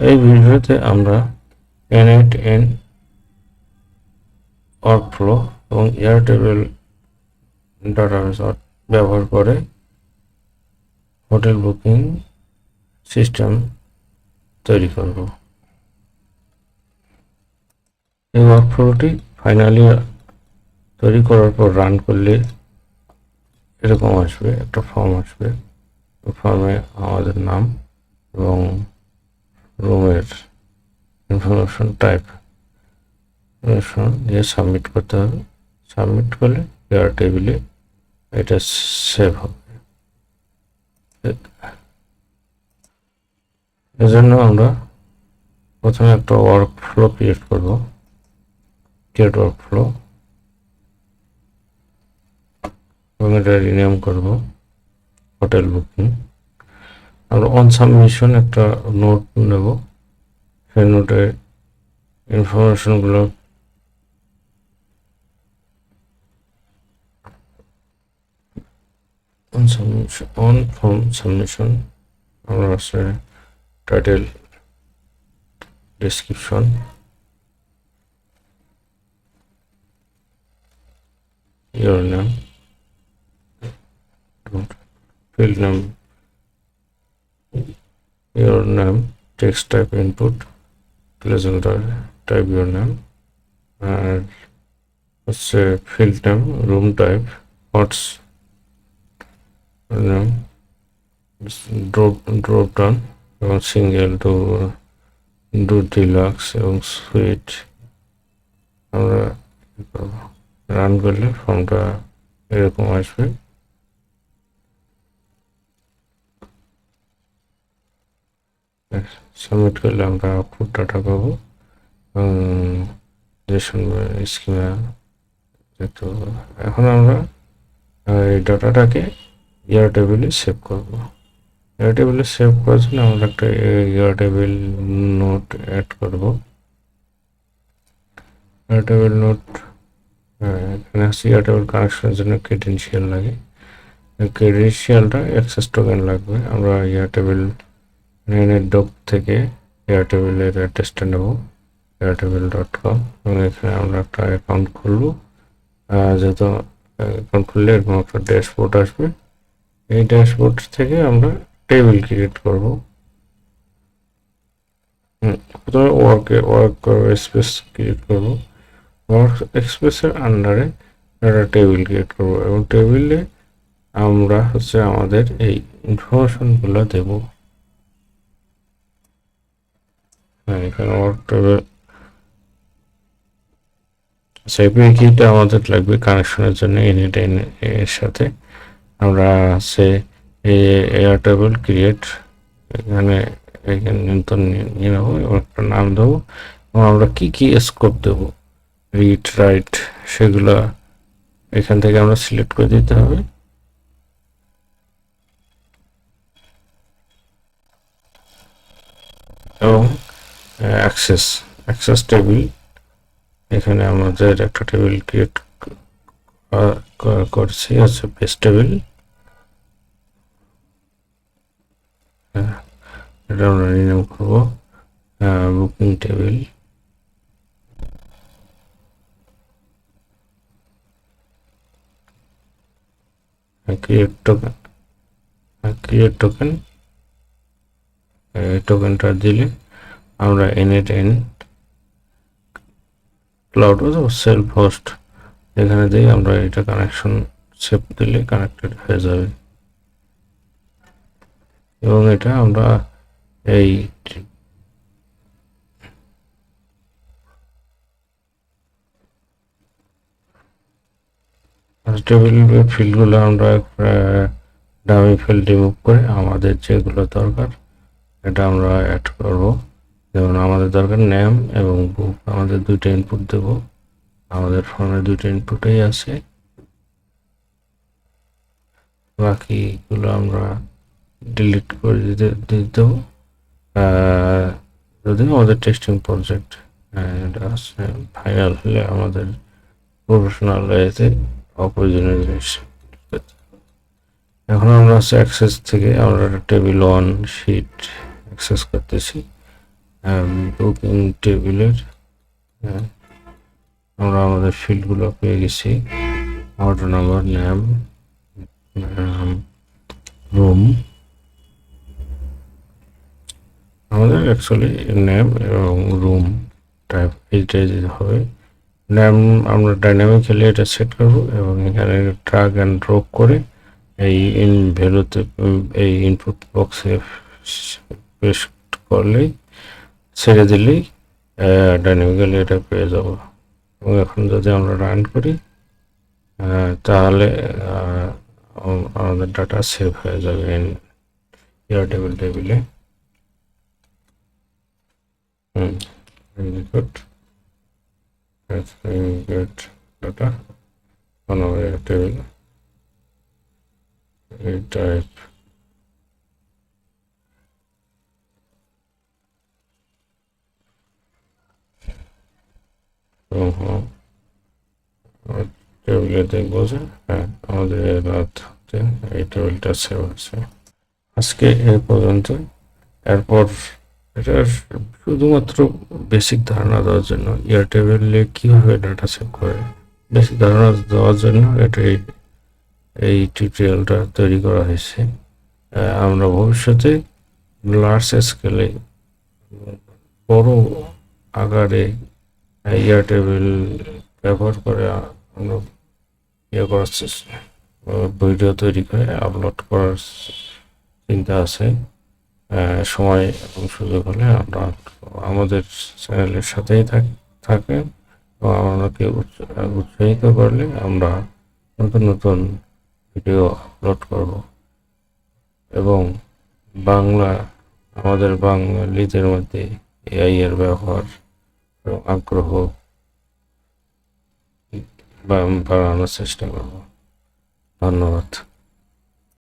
এই ভিডিওতে আমরা এনএট এন ওয়ার্কফ্লো এবং এয়ারটেবিল ডাটাবেস ব্যবহার করে হোটেল বুকিং সিস্টেম তৈরি করব। এই ওয়ার্কফ্লোটি ফাইনালি তৈরি করার পর রান করলে এরকম আসবে, একটা ফর্ম আসবে। ফর্মে আমাদের নাম এবং রুমের ইনফরমেশন টাইপ ইনফরমেশন দিয়ে সাবমিট করতে হবে। সাবমিট করলে এয়ার টেবিলে এটা সেভ হবে। এজন্য আমরা প্রথমে একটা ওয়ার্ক ফ্লো ক্রিয়েট করব। ক্রিয়েট ওয়ার্ক ফ্লো এবং এটা রিনেম করব। হোটেল বুকিং আমরা অন সাবমিশন একটা নোট নেব। সেই নোটে ইনফরমেশনগুলো on submission, on form submission, আমরা আছে title description your name, field name your name text type input pleasant type your name and হচ্ছে field name room type what's name drop drop down এবং single to do deluxe এবং suite আমরা run করলে ফর্মটা এরকম আসবে submit করলে আমরা আউটপুট ডাটা পাবো জেসন স্কিমা দেখতে এখন আমরা এই ডাটাটাকে ইয়ার টেবিলে সেভ করব। ইয়ার টেবিলে সেভ করার জন্য আমরা একটা ইয়ার টেবিল নোট অ্যাড করব। ইয়ার টেবিল নোট এখানে হচ্ছে ইয়ার টেবিল কানেকশনের জন্য ক্রেডেন্সিয়াল লাগে। ক্রেডেন্সিয়ালটা অ্যাক্সেস টোকেন লাগবে। আমরা ইয়ার টেবিল নেনের ডক থেকে এয়ার টেবিলের অ্যাড্রেসটা নেব। এয়ারটেবিল ডট কম এবং এখানে আমরা একটা অ্যাকাউন্ট খুলব। যেহেতু অ্যাকাউন্ট খুললে এরকম একটা ড্যাশবোর্ড আসবে। এই ড্যাশবোর্ড থেকে আমরা টেবিল ক্রিয়েট করব। প্রথমে ওয়ার্কে ওয়ার্ক করব স্পেস ক্রিয়েট করব। ওয়ার্ক স্পেসের আন্ডারে একটা টেবিল ক্রিয়েট করব। এবং টেবিলে আমরা হচ্ছে আমাদের এই ইনফরমেশনগুলো দেবো। হ্যাঁ এখানে ওয়ার্ক টেবিল সেপি কিটা আমাদের লাগবে কানেকশনের জন্য এনএট এর সাথে। আমরা আছে এয়ার টেবিল ক্রিয়েট এখানে এখানে নিয়ন্ত্রণ নিয়ে নেব এবং একটা নাম দেবো। এবং আমরা কি কি স্কোপ দেবো? রিড রাইট সেগুলো এখান থেকে আমরা সিলেক্ট করে দিতে হবে। এবং অ্যাক্সেস অ্যাক্সেস টেবিল এখানে আমাদের একটা টেবিল ক্রিয়েট করছি, হচ্ছে পেস টেবিল এটা আমরা রিনেম করব booking table create token create token টোকেনটা দিলে আমরা এনএট এন ক্লাউড অথবা সেলফ হোস্ট এখানে দিয়ে আমরা এটা কানেকশন সেভ দিলে কানেক্টেড হয়ে যাবে। এবং এটা আমরা এই টেবিল ফিল্ডগুলো আমরা ডামি ফিল্ড রিমুভ করে আমাদের যেগুলো দরকার, এটা আমরা অ্যাড করব। যেমন আমাদের দরকার নেম এবং বুক, আমাদের দুইটা ইনপুট দেব। আমাদের ফর্মে দুইটা ইনপুটেই আছে। বাকিগুলো আমরা ডিলিট করে দিতে দেবো যদি আমাদের টেস্টিং প্রজেক্ট আছে ফাইনাল হলে আমাদের প্রফেশনাল ওয়েতে অপ্রয়োজনীয় জিনিস। এখন আমরা হচ্ছে অ্যাক্সেস থেকে আমরা টেবিল ওয়ান শিট অ্যাক্সেস করতেছি। বুকিং টেবিলের হ্যাঁ, আমরা আমাদের ফিল্ডগুলো পেয়ে গেছি। অর্ডার নাম্বার ন্যাম রুম আমাদের অ্যাকচুয়ালি ন্যাম এবং রুম টাইপ এইটাই হবে। ন্যাম আমরা ডাইনামিক্যালি এটা সেট করব এবং এখানে ট্রাগ অ্যান্ড ড্রপ করে এই ইন ভ্যালুতে এই ইনপুট বক্সে পেস্ট করলেই ছেড়ে দিলেই ডাইনামিক্যালি এটা পেয়ে যাব। এবং এখন যদি আমরা রান করি তাহলে আমাদের ডাটা সেভ হয়ে যাবে ইয়ার টেবিল টেবিলে। হুম good get data. On our table. We type টেবিলে দেখব যে হ্যাঁ আমাদের রাতে এই টেবিলটা সেভ আছে। আজকে এ পর্যন্ত, এরপর এটা শুধুমাত্র বেসিক ধারণা দেওয়ার জন্য এয়ারটেলে কীভাবে ডাটা সেভ করে? বেসিক ধারণা দেওয়ার জন্য এটা এই টিউটোরিয়ালটা তৈরি করা হয়েছে। আমরা ভবিষ্যতে লার্জ স্কেলে বড় আকারে এয়ারটেবিল ব্যবহার করে আমরা ইয়ে করার ভিডিও তৈরি করে আপলোড করার চিন্তা আছে। সময় এবং সুযোগ হলে আমরা আমাদের চ্যানেলের সাথেই থাক- থাকেন এবং আমাকে উৎস- উৎসাহিত করলে আমরা নতুন নতুন ভিডিও আপলোড করব। এবং বাংলা, আমাদের বাঙালিদের মধ্যে এআই এর ব্যবহার আগ্রহ বাড়ানোর চেষ্টা করব। ধন্যবাদ।